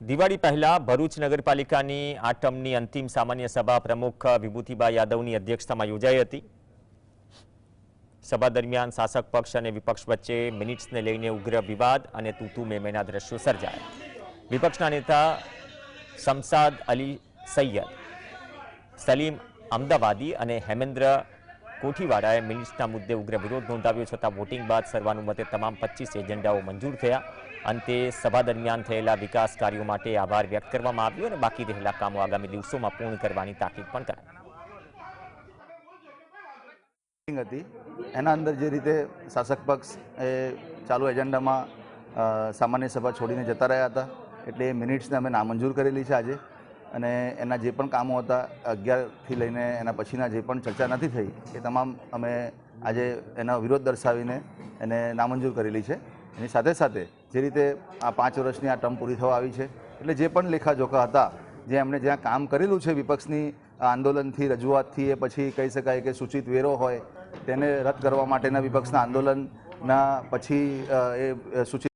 દિવાળી પહેલા ભરૂચ નગરપાલિકાની આ અંતિમ સામાન્ય સભા પ્રમુખ વિભૂતિબા યાદવની અધ્યક્ષતામાં યોજાઈ હતી. સભા દરમિયાન શાસક પક્ષ અને વિપક્ષ વચ્ચે મિનિટ્સને લઈને ઉગ્ર વિવાદ અને તૂતુ મેમેના દ્રશ્યો સર્જાયા. વિપક્ષના નેતા શમસાદ અલી સૈયદ, સલીમ અમદાવાદી અને હેમેન્દ્ર કોઠીવાડાએ મિનિટ્સના મુદ્દે ઉગ્ર વિરોધ નોંધાવ્યો છતાં વોટિંગ બાદ સર્વાનુમતે તમામ પચીસ એજન્ડાઓ મંજૂર થયા. અંતે સભા દરમિયાન થયેલા વિકાસ કાર્યો માટે આભાર વ્યક્ત કરવામાં આવ્યો અને બાકી રહેલા કામો આગામી દિવસોમાં પૂર્ણ કરવાની તાકીદ પણ કરાઈ. હતી. એના અંદર જે રીતે શાસક પક્ષ એ ચાલુ એજન્ડામાં સામાન્ય સભા છોડીને જતા રહ્યા હતા, એટલે મિનિટ્સને અમે નામંજૂર કરેલી છે આજે. અને એના જે પણ કામો હતા, અગિયારથી લઈને એના પછીના જે પણ ચર્ચા નથી થઈ, એ તમામ અમે આજે એનો વિરોધ દર્શાવીને એને નામંજૂર કરેલી છે. એની સાથે સાથે જે રીતે આ પાંચ વર્ષની આ ટર્મ પૂરી થવા આવી છે, એટલે જે પણ લેખાજોખા હતા, જે એમણે જ્યાં કામ કરેલું છે વિપક્ષની આંદોલનથી, રજૂઆતથી એ પછી કહી શકાય કે સૂચિત વેરો હોય, તેને રદ કરવા માટેના વિપક્ષના આંદોલનના પછી એ સૂચિત